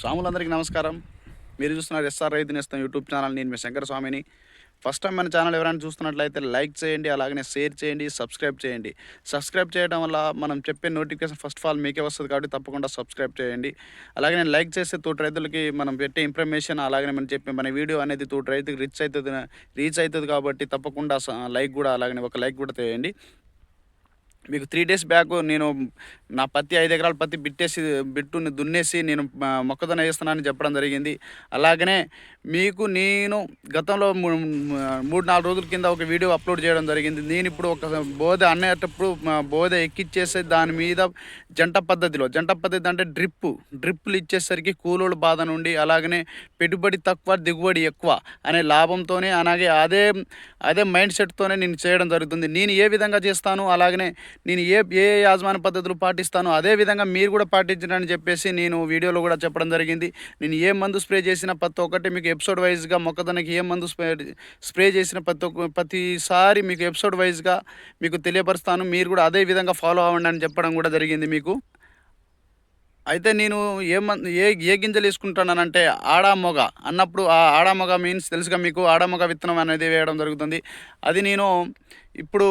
స్వాములందరికీ నమస్కారం. మీరు చూస్తున్నారు ఎస్ఆర్ రైతు నేస్తం యూట్యూబ్ ఛానల్. నేను మీ శంకర స్వామిని. ఫస్ట్ టైం మన ఛానల్ ఎవరైనా చూస్తున్నట్లయితే లైక్ చేయండి అలాగనే షేర్ చేయండి సబ్స్క్రైబ్ చేయండి. సబ్స్క్రైబ్ చేయడం వల్ల మనం చెప్పే నోటిఫికేషన్ ఫస్ట్ ఆఫ్ ఆల్ మీకే వస్తుంది కాబట్టి తప్పకుండా సబ్స్క్రైబ్ చేయండి. అలాగే నేను లైక్ చేస్తే తోటి రైతులకి మనం పెట్టే ఇన్ఫర్మేషన్ అలాగే మనం చెప్పే మన వీడియో అనేది తోటి రైతుకి రీచ్ అవుతుంది రీచ్ అవుతుంది కాబట్టి తప్పకుండా లైక్ కూడా అలాగనే ఒక లైక్ కూడా చేయండి మీకు త్రీ డేస్ బ్యాక్ నేను నా పత్తి ఐదు ఎకరాల పత్తి బిట్టేసి బిట్టుని దున్నేసి నేను మొక్కజొన్న వేస్తున్నానని చెప్పడం జరిగింది. అలాగనే మీకు నేను గతంలో మూడు నాలుగు రోజుల కింద ఒక వీడియో అప్లోడ్ చేయడం జరిగింది. నేను ఇప్పుడు ఒక బోధ అనేటప్పుడు బోధ ఎక్కిచ్చేసి దాని మీద జంట పద్ధతిలో జంట పద్ధతి అంటే డ్రిప్ డ్రిప్పులు ఇచ్చేసరికి కూలోళ్ళ బాధ నుండి అలాగనే పెట్టుబడి తక్కువ దిగుబడి ఎక్కువ అనే లాభంతోనే అలాగే అదే అదే మైండ్ సెట్తోనే నేను చేయడం జరుగుతుంది. నేను ఏ విధంగా చేస్తాను అలాగనే నేను ఏ ఏ యాజమాన్య పద్ధతులు పాటిస్తానో అదే విధంగా మీరు కూడా పాటించడని చెప్పేసి నేను వీడియోలో కూడా చెప్పడం జరిగింది. నేను ఏ మందు స్ప్రే చేసిన ప్రతి ఒక్కటి మీకు ఎపిసోడ్ వైజ్గా మొక్కదనకి ఏ మందు స్ప్రే స్ప్రే చేసిన ప్రతి ఒక్క ప్రతిసారి మీకు ఎపిసోడ్ వైజ్గా మీకు తెలియపరుస్తాను. మీరు కూడా అదే విధంగా ఫాలో అవ్వండి అని చెప్పడం కూడా జరిగింది మీకు. అయితే నేను ఏ ఏ ఏ గింజలు వేసుకుంటానంటే ఆడామొగ అన్నప్పుడు ఆ ఆడామొగ మీన్స్ తెలుసుగా మీకు ఆడామొగ విత్తనం అనేది వేయడం జరుగుతుంది. అది నేను ఇప్పుడు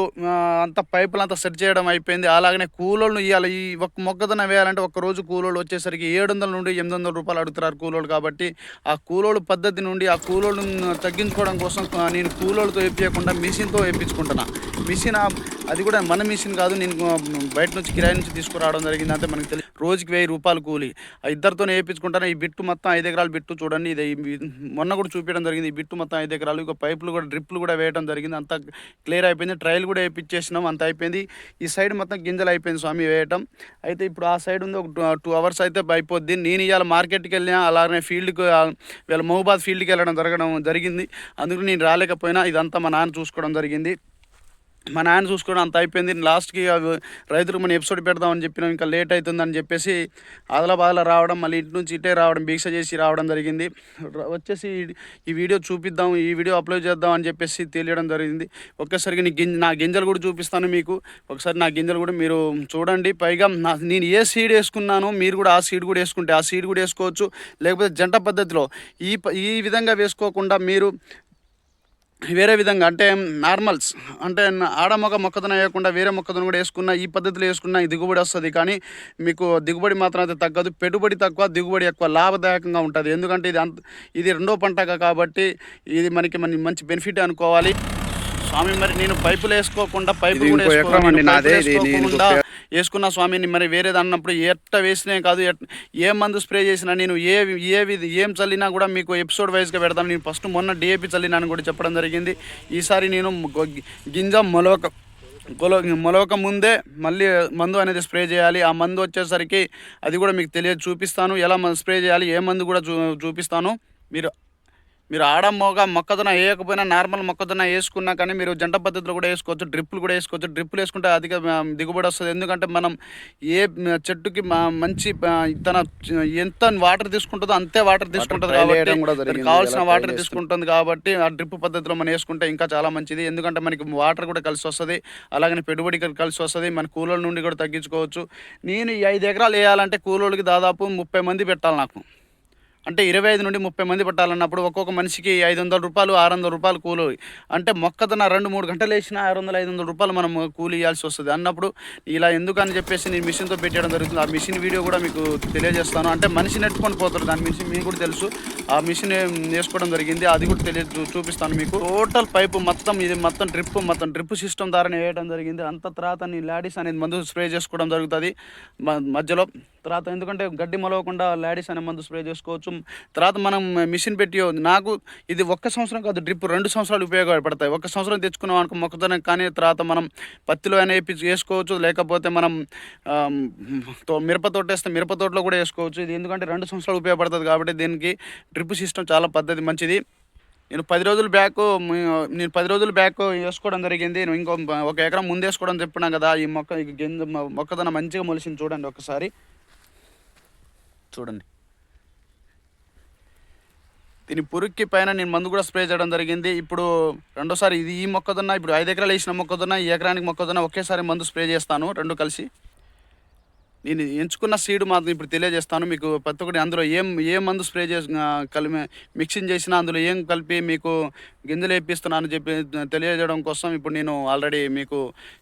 అంత పైపులు అంతా సెట్ చేయడం అయిపోయింది. అలాగనే కూలోళ్ళు ఇవ్వాలి ఈ ఒక్క మొక్కదన వేయాలంటే ఒక రోజు కూలోళ్ళు వచ్చేసరికి ఏడు వందల నుండి ఎనిమిది వందల రూపాయలు అడుగుతున్నారు కూలోళ్ళు కాబట్టి ఆ కూలోళ్ళు పద్ధతి నుండి ఆ కూలోళ్ళను తగ్గించుకోవడం కోసం నేను కూలోళ్ళతో వేపించకుండా మిషన్తో వేయించుకుంటున్నా మిషన్ అది కూడా మన మిషన్ కాదు. నేను బయట నుంచి కిరాయి నుంచి తీసుకురావడం జరిగింది అంతే మనకి తెలియదు రోజుకి వెయ్యి రూపాయలు కూలి. ఆ ఇద్దరితో వేయించుకుంటాను ఈ బిట్టు మొత్తం ఐదు ఎకరాల బిట్టు చూడండి. ఇది మొన్న కూడా చూపించడం జరిగింది. ఈ బిట్టు మొత్తం ఐదు ఎకరాలు. ఇక పైపులు కూడా డ్రిప్లు కూడా వేయడం జరిగింది. అంతా క్లియర్ అయిపోయింది. ట్రయల్ కూడా వేయించేసినాం. అంత అయిపోయింది. ఈ సైడ్ మొత్తం గింజలు అయిపోయింది స్వామి వేయటం. అయితే ఇప్పుడు ఆ సైడ్ ఉంది. ఒక టూ అవర్స్ అయితే అయిపోద్ది. నేను ఇవాళ మార్కెట్కి వెళ్ళినా అలానే ఫీల్డ్కి వీళ్ళ మహబాద్ ఫీల్డ్కి వెళ్ళడం జరగడం జరిగింది. అందుకు నేను రాలేకపోయినా. ఇదంతా మా నాన్న చూసుకోవడం జరిగింది. మా నాన్న చూసుకోవడం అంత అయిపోయింది. లాస్ట్కి రైతులకు మనం ఎపిసోడ్ పెడదామని చెప్పినాం. ఇంకా లేట్ అవుతుందని చెప్పేసి ఆదలాబాదలా రావడం మళ్ళీ ఇంటి నుంచి ఇటే రావడం దీక్ష చేసి రావడం జరిగింది. వచ్చేసి ఈ- వీడియో చూపిద్దాం ఈ వీడియో అప్లోడ్ చేద్దాం అని చెప్పేసి తెలియడం జరిగింది. ఒక్కసారికి నీ గింజ నా గింజలు కూడా చూపిస్తాను మీకు. ఒకసారి నా గింజలు కూడా మీరు చూడండి. పైగా నా నేను ఏ సీడ్ వేసుకున్నానో మీరు కూడా ఆ సీడ్ కూడా వేసుకుంటే ఆ సీడ్ కూడా వేసుకోవచ్చు. లేకపోతే జంట పద్ధతిలో ఈ ఈ విధంగా వేసుకోకుండా మీరు వేరే విధంగా అంటే నార్మల్స్ అంటే ఆడమొగ మొక్కదన వేయకుండా వేరే మొక్కదన కూడా వేసుకున్న ఈ పద్ధతిలో వేసుకున్న దిగుబడి వస్తుంది. కానీ మీకు దిగుబడి మాత్రం అయితే తగ్గదు. పెట్టుబడి తక్కువ దిగుబడి ఎక్కువ లాభదాయకంగా ఉంటుంది. ఎందుకంటే ఇది అంత ఇది రెండో పంట కాబట్టి ఇది మనకి మన మంచి బెనిఫిట్ అనుకోవాలి. స్వామి మరి నేను పైపులు వేసుకోకుండా ఇది కూడా వేసుకోకుండా వేసుకున్న స్వామిని మరి వేరేది అన్నప్పుడు ఎట్ట వేసినే కాదు ఎట్- ఏ మందు స్ప్రే చేసినా నేను ఏ ఏ విధి ఏం చల్లినా కూడా మీకు ఎపిసోడ్ వైజ్గా పెడతాను. నేను ఫస్ట్ మొన్న డిఏపి చల్లినాను కూడా చెప్పడం జరిగింది. ఈసారి నేను గింజ మొలక గొల మొలక ముందే మళ్ళీ మందు అనేది స్ప్రే చేయాలి. ఆ మందు వచ్చేసరికి అది కూడా మీకు తెలియదు చూపిస్తాను. ఎలా స్ప్రే చేయాలి ఏ మందు కూడా చూ చూపిస్తాను. మీరు మీరు ఆడ మొగ మొక్కజొన్న వేయకపోయినా నార్మల్ మొక్కజొన్న వేసుకున్నా కానీ మీరు జంట పద్ధతిలో కూడా వేసుకోవచ్చు డ్రిప్పులు కూడా వేసుకోవచ్చు. డ్రిప్పులు వేసుకుంటే అధిక దిగుబడి వస్తుంది. ఎందుకంటే మనం ఏ చెట్టుకి మంచి తన ఎంత వాటర్ తీసుకుంటుందో అంతే వాటర్ తీసుకుంటుంది కాబట్టి. కావాల్సిన వాటర్ తీసుకుంటుంది కాబట్టి ఆ డ్రిప్ పద్ధతిలో మనం వేసుకుంటే ఇంకా చాలా మంచిది. ఎందుకంటే మనకి వాటర్ కూడా కలిసి వస్తుంది. అలాగనే పెట్టుబడి కలిసి వస్తుంది. మన కూలోళ్ళ నుండి కూడా తగ్గించుకోవచ్చు. నేను ఈ ఐదు ఎకరాలు వేయాలంటే కూలోళ్ళకి దాదాపు ముప్పై మంది పెట్టాలి నాకు. అంటే ఇరవై ఐదు నుండి ముప్పై మంది పట్టాలన్నప్పుడు ఒక్కొక్క మనిషికి ఐదు వందల రూపాయలు ఆరు వందల రూపాయలు కూలి. అంటే మొక్కదన రెండు మూడు గంటలు వేసిన ఆరు వందల ఐదు వందల రూపాయలు మనం కూలి ఇవ్వాల్సి వస్తుంది. అన్నప్పుడు ఇలా ఎందుకని చెప్పేసి నేను మిషన్తో పెట్టడం జరుగుతుంది. ఆ మిషన్ వీడియో కూడా మీకు తెలియజేస్తాను. అంటే మనిషి నెట్టుకొని పోతారు దాని మిషన్ మీకు కూడా తెలుసు. ఆ మిషన్ వేసుకోవడం జరిగింది. అది కూడా తెలియ చూపిస్తాను మీకు. టోటల్ పైపు మొత్తం ఇది మొత్తం డ్రిప్ మొత్తం డ్రిప్ సిస్టమ్ ద్వారానే వేయడం జరిగింది. అంత తర్వాత నేను లాడీస్ అనేది మందు స్ప్రే చేసుకోవడం జరుగుతుంది. మ- మధ్యలో తర్వాత ఎందుకంటే గడ్డి మొలవకుండా లాడీస్ అనే మందు స్ప్రే చేసుకోవచ్చు. తర్వాత మనం మిషన్ పెట్టి నాకు ఇది ఒక్క సంవత్సరం కాదు డ్రిప్ రెండు సంవత్సరాలు ఉపయోగపడతాయి. ఒక్క సంవత్సరం తెచ్చుకున్నాం అనుకో మొక్కజొన్న కానీ తర్వాత మనం పత్తిలో అయినా వేపించి వేసుకోవచ్చు. లేకపోతే మనం తో- మిరప తోట వేస్తే మిరప తోటలో కూడా వేసుకోవచ్చు. ఇది ఎందుకంటే రెండు సంవత్సరాలు ఉపయోగపడుతుంది కాబట్టి దీనికి డ్రిప్ సిస్టమ్ చాలా పద్ధతి మంచిది. నేను పది రోజులు బ్యాక్ నేను పది రోజులు బ్యాక్ వేసుకోవడం జరిగింది. నేను ఇంకో ఒక ఎకరం ముందు వేసుకోవడం చెప్పినా కదా ఈ మొక్క ఈ గింజ మొక్కదన మంచిగా మొలిసింది చూడండి ఒకసారి. చూడండి. దీని పురుక్కి పైన నేను మందు కూడా స్ప్రే చేయడం జరిగింది. ఇప్పుడు రెండోసారి ఇది ఈ మొక్కదొన్న ఇప్పుడు ఐదు ఎకరాలు వేసిన మొక్కజొన్న ఈ ఎకరానికి మొక్కదొన్న ఒకేసారి మందు స్ప్రే చేస్తాను రెండు కలిసి. నేను ఎంచుకున్న సీడ్ మాత్రం ఇప్పుడు తెలియజేస్తాను మీకు ప్రతి ఒక్కటి అందులో ఏం ఏ మందు స్ప్రే చేసి కలిపి మిక్సింగ్ చేసినా అందులో ఏం కలిపి మీకు గింజలు వేపిస్తున్నాను చెప్పి తెలియజేయడం కోసం ఇప్పుడు నేను ఆల్రెడీ మీకు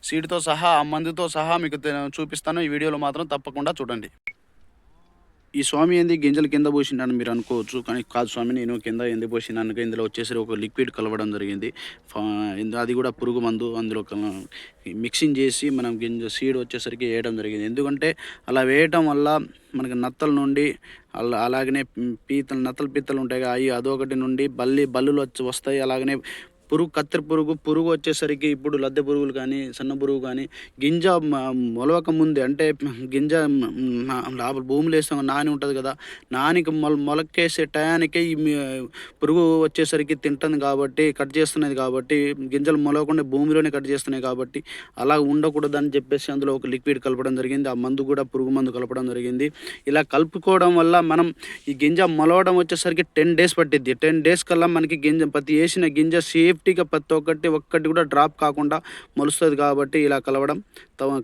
సీడ్తో సహా ఆ మందుతో సహా మీకు చూపిస్తాను. ఈ వీడియోలో మాత్రం తప్పకుండా చూడండి. ఈ స్వామి ఏంది గింజలు కింద పోసిండని మీరు అనుకోవచ్చు కానీ కాదు స్వామి నేను కింద ఎందుకు పోసినాను ఇందులో వచ్చేసి ఒక లిక్విడ్ కలవడం జరిగింది. అది కూడా పురుగు మందు అందులో మిక్సింగ్ చేసి మనం గింజ సీడ్ వచ్చేసరికి వేయడం జరిగింది. ఎందుకంటే అలా వేయటం వల్ల మనకి నత్తల నుండి అలా అలాగనే పీతలు నత్తలు పీతలు ఉంటాయి అవి అదొకటి నుండి బల్లి బల్లులు వచ్చి వస్తాయి అలాగనే పురుగు కత్తెర పురుగు పురుగు వచ్చేసరికి ఇప్పుడు లద్దె పురుగులు కానీ సన్న పురుగు కానీ గింజ మొలవక ముందే అంటే గింజ మ- లోపల భూమిలో వేస్తాం నాని ఉంటుంది కదా నానికి మొల మొలకేసే టయానికే ఈ పురుగు వచ్చేసరికి తింటుంది కాబట్టి కట్ చేస్తున్నది కాబట్టి గింజలు మొలవకుండా భూమిలోనే కట్ చేస్తున్నాయి కాబట్టి అలా ఉండకూడదని చెప్పేసి అందులో ఒక లిక్విడ్ కలపడం జరిగింది. ఆ మందు కూడా పురుగు మందు కలపడం జరిగింది. ఇలా కలుపుకోవడం వల్ల మనం ఈ గింజ మొలవడం వచ్చేసరికి టెన్ డేస్ పట్టిద్ది. టెన్ డేస్ కల్లా మనకి గింజ ప్రతి వేసిన గింజ సేఫ్ సేఫ్టీగా ప్రతి ఒక్కటి ఒక్కటి కూడా డ్రాప్ కాకుండా మొలుస్తుంది కాబట్టి ఇలా కలవడం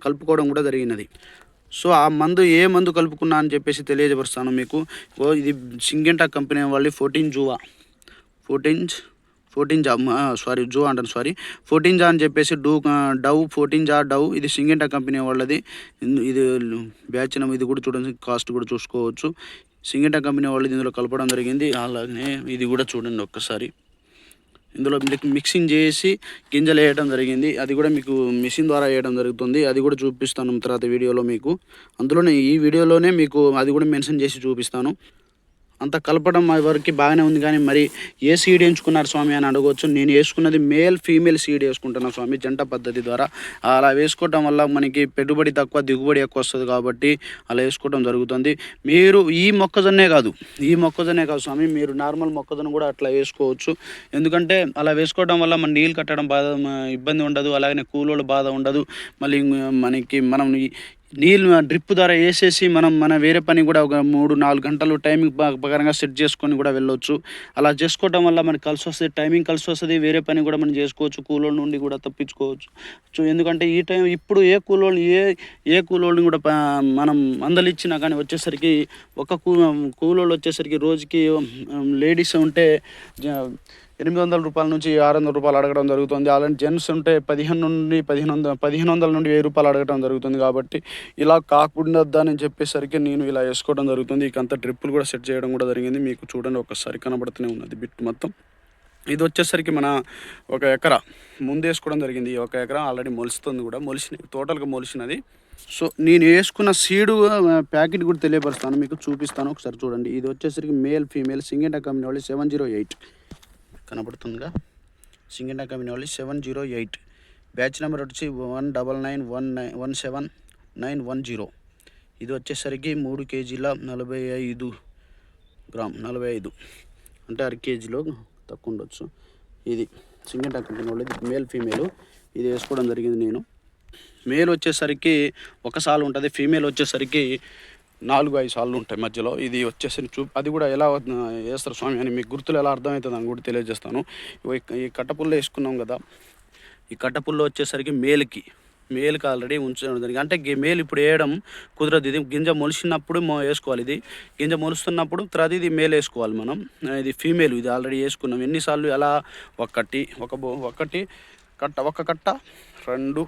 కలుపుకోవడం కూడా జరిగినది. సో ఆ మందు ఏ మందు కలుపుకున్నా అని చెప్పేసి తెలియజపరుస్తాను మీకు. ఓ ఇది సింగెంటా కంపెనీ వాళ్ళు ఫోర్టీన్ జూవా. ఫోర్టీన్ ఫోర్టీన్ జా సారీ జూ అంటాను సారీ. ఫోర్టీన్ జా అని చెప్పేసి డూ డవ్ ఫోర్టీన్ జా డవ్ ఇది సింగెంటా కంపెనీ వాళ్ళది. ఇది బ్యాచ్ ఇది కూడా చూడండి కాస్ట్ కూడా చూసుకోవచ్చు. సింగెంటా కంపెనీ వాళ్ళది ఇందులో కలపడం జరిగింది. అలాగే ఇది కూడా చూడండి ఒక్కసారి. ఇందులో మిక్సింగ్ చేసి గింజలు వేయడం జరిగింది. అది కూడా మీకు మిషన్ ద్వారా వేయడం జరుగుతుంది. అది కూడా చూపిస్తాను తర్వాత వీడియోలో మీకు. అందులోనే ఈ వీడియోలోనే మీకు అది కూడా మెన్షన్ చేసి చూపిస్తాను. అంత కలపడం మా వరకు బాగానే ఉంది కానీ మరి ఏ సీడ్ ఎంచుకున్నారు స్వామి అని అడగవచ్చు నేను వేసుకున్నది మేల్ ఫీమేల్ సీడ్ వేసుకుంటున్నాను స్వామి జంట పద్ధతి ద్వారా. అలా వేసుకోవటం వల్ల మనకి పెట్టుబడి తక్కువ దిగుబడి ఎక్కువ వస్తుంది కాబట్టి అలా వేసుకోవడం జరుగుతుంది. మీరు ఈ మొక్కజొన్నే కాదు ఈ మొక్కజొన్నే కాదు స్వామి మీరు నార్మల్ మొక్కజొన్న కూడా అట్లా వేసుకోవచ్చు. ఎందుకంటే అలా వేసుకోవడం వల్ల మన నీళ్ళు కట్టడం బాధ ఇబ్బంది ఉండదు అలాగనే కూలోళ్ళు బాధ ఉండదు. మళ్ళీ మనకి మనం నీళ్ళు డ్రిప్ ద్వారా వేసేసి మనం మన వేరే పని కూడా ఒక మూడు నాలుగు గంటలు టైమింగ్ ప్రకారంగా సెట్ చేసుకొని కూడా వెళ్ళొచ్చు. అలా చేసుకోవడం వల్ల మనకి కలిసి వస్తుంది టైమింగ్ కలిసి వస్తుంది వేరే పని కూడా మనం చేసుకోవచ్చు కూలోళ్ళ నుండి కూడా తప్పించుకోవచ్చు. సో ఎందుకంటే ఈ టైం ఇప్పుడు ఏ కూలోళ్ళు ఏ ఏ కూలోళ్ళని కూడా మనం మందలిచ్చినా కానీ వచ్చేసరికి ఒక కూ కూలోళ్ళు వచ్చేసరికి రోజుకి లేడీస్ ఉంటే జ- ఎనిమిది వందల రూపాయల నుంచి ఆరు వందల రూపాయలు అడగడం జరుగుతుంది. అలాంటి జెంట్స్ ఉంటే పదిహేను నుండి పదిహేను వందల పదిహేను వందల నుండి వెయ్యి రూపాయలు అడగడం జరుగుతుంది కాబట్టి ఇలా కాకుండా అని చెప్పేసరికి నేను ఇలా వేసుకోవడం జరుగుతుంది. ఇక అంత ట్రిప్పులు కూడా సెట్ చేయడం కూడా జరిగింది. మీకు చూడండి ఒకసారి కనబడుతూనే ఉన్నది బిట్ మొత్తం. ఇది వచ్చేసరికి మన ఒక ఎకరా. ముందు వేసుకోవడం జరిగింది. ఒక ఎకరా ఆల్రెడీ మొలుస్తుంది కూడా. మొలిసిన టోటల్గా మొలిసినది. సో నేను వేసుకున్న సీడు ప్యాకెట్ కూడా తెలియపరుస్తాను. మీకు చూపిస్తాను. ఒకసారి చూడండి. ఇది వచ్చేసరికి మేల్ ఫీమేల్ సింగెంటా కంపెనీ వాళ్ళు సెవెన్ జీరో ఎయిట్. కనబడుతుందిగా. సింగెంటా కంపెనీ వాళ్ళు seven zero eight. Batch number వచ్చి one double nine one nine one seven nine one zero. ఇది వచ్చేసరికి మూడు కేజీల నలభై ఐదు గ్రామ్ నలభై ఐదు. అంటే అర కేజీలో తక్కువ ఉండొచ్చు. ఇది సింగెంటా కంపెనీ వాళ్ళది మేల్ ఫీమేల్. ఇది వేసుకోవడం జరిగింది నేను. మేల్ వచ్చేసరికి ఒక సాల్ ఉంటుంది. ఫీమేల్ వచ్చేసరికి నాలుగు ఐదు సార్లు ఉంటాయి మధ్యలో. ఇది వచ్చేసరికి చూ అది కూడా ఎలా వేస్తారు స్వామి అని మీకు గుర్తులు ఎలా అర్థమవుతుంది అని కూడా తెలియజేస్తాను. ఈ- కట్టపుల్లో వేసుకున్నాం కదా. ఈ కట్టపుల్లో వచ్చేసరికి మేలుకి. మేలుకి ఆల్రెడీ ఉంచడం దానికి అంటే మేలు ఇప్పుడు వేయడం కుదరదు. ఇది గింజ మొలిసినప్పుడు వేసుకోవాలి ఇది. గింజ మొలుస్తున్నప్పుడు తర్వాత ఇది మేలు వేసుకోవాలి మనం. ఇది ఫీమేల్. ఇది ఆల్రెడీ వేసుకున్నాం. ఎన్నిసార్లు ఎలా? ఒకటి ఒక ఒకటి కట్ట ఒక కట్ట రెండు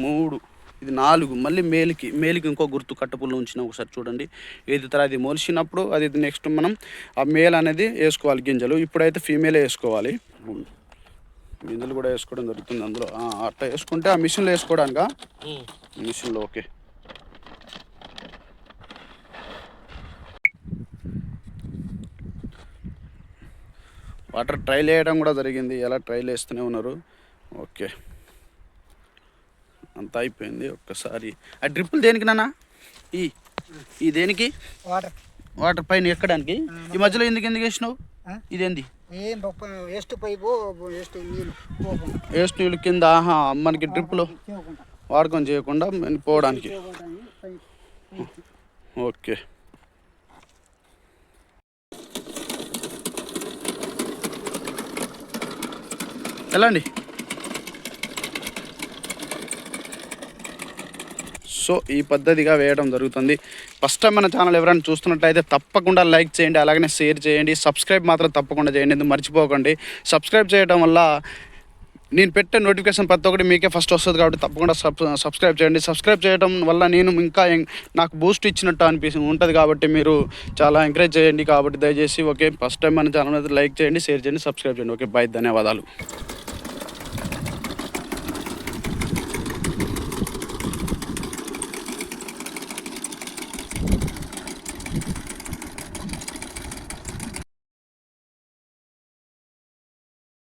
మూడు ఇది నాలుగు మళ్ళీ మేల్కి మేల్కి ఇంకో గుర్తు కట్టపుల్లో ఉంచిన ఒకసారి చూడండి. ఇది తర్వాత ఇది మొలిచినప్పుడు అది నెక్స్ట్ మనం ఆ మేల్ అనేది వేసుకోవాలి గింజలు. ఇప్పుడైతే ఫీమేలే వేసుకోవాలి. గింజలు కూడా వేసుకోవడం జరుగుతుంది అందులో. అట్లా వేసుకుంటే ఆ మిషన్లో వేసుకోవడానికా? మిషన్లో ఓకే. వాటర్ ట్రైల్ వేయడం కూడా జరిగింది. ఎలా ట్రైల్ వేస్తూనే ఉన్నారు? ఓకే. అంతా అయిపోయింది ఒక్కసారి. ఆ డ్రిప్పులు దేనికి నాన్న? ఈ ఈ దేనికి? వాటర్. వాటర్ పైన ఎక్కడానికి? ఈ మధ్యలో ఎందుకు ఎందుకు వేసినావు? ఇదేంది? వేస్ట్ పైపు వేస్ట్ నీళ్ళు వేస్ట్ నీళ్ళు కింద ఆహా మనకి డ్రిప్పులు వాడకం చేయకుండా పోవడానికి. చేయకుండా. పైపు ఓకే సో ఈ పద్ధతిగా వేయడం జరుగుతుంది. ఫస్ట్ టైం మన ఛానల్ ఎవరైనా చూస్తున్నట్లయితే తప్పకుండా లైక్ చేయండి అలాగనే షేర్ చేయండి సబ్స్క్రైబ్ మాత్రం తప్పకుండా చేయండి ఎందుకు మర్చిపోకండి. సబ్స్క్రైబ్ చేయడం వల్ల నేను పెట్టే నోటిఫికేషన్ ప్రతి ఒక్కటి మీకే ఫస్ట్ వస్తుంది కాబట్టి తప్పకుండా సబ్ సబ్స్క్రైబ్ చేయండి. సబ్స్క్రైబ్ చేయడం వల్ల నేను ఇంకా నాకు బూస్ట్ ఇచ్చినట్టు అనిపిస్తుంది ఉంటుంది కాబట్టి మీరు చాలా ఎంకరేజ్ చేయండి కాబట్టి దయచేసి ఓకే ఫస్ట్ టైం మన ఛానల్ అయితే లైక్ చేయండి షేర్ చేయండి సబ్స్క్రైబ్ చేయండి. ఓకే బాయ్ ధన్యవాదాలు.